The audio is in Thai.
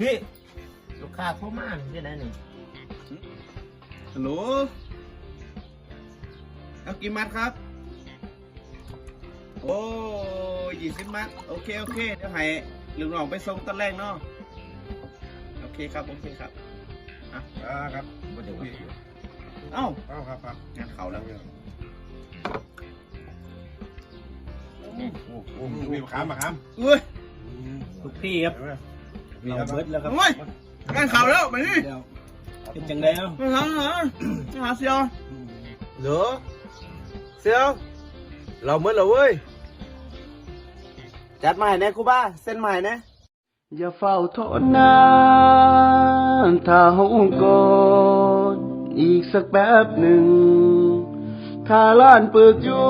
พี่ ลูกค้าเข้ามาที่ไหนหนึ่งฮัลโหลเอากี่มัดครับ โอ้ยี่สิบมัด โอเค โอเค เดี๋ยวให้ลุงหน่องไปส่งตอนแรกเนาะ โอเคครับ โอเคครับ อ่าครับบ่เดี๋ยวว่าเอ้าเอาครับครับงานเขาแล้วโอ้โหมีมะขามมะขามอุ้ย ทุกพี่ครับมี เราครับเบิดแล้วครับโอ้ยงานเขาแล้วมานี่เดี๋ยวเป็นจังไดเอ้ามาหาหาหาเสียวเหรอเซียวเราเมื่อเหรอเว้ย จัดมาให้แน่ครูบ้า เส้นใหม่นะ อย่าเฝ้าโทษนานถ้าห้องก่อนอีกสักแป๊บหนึ่ง ถ้าล้านเปิกอยู่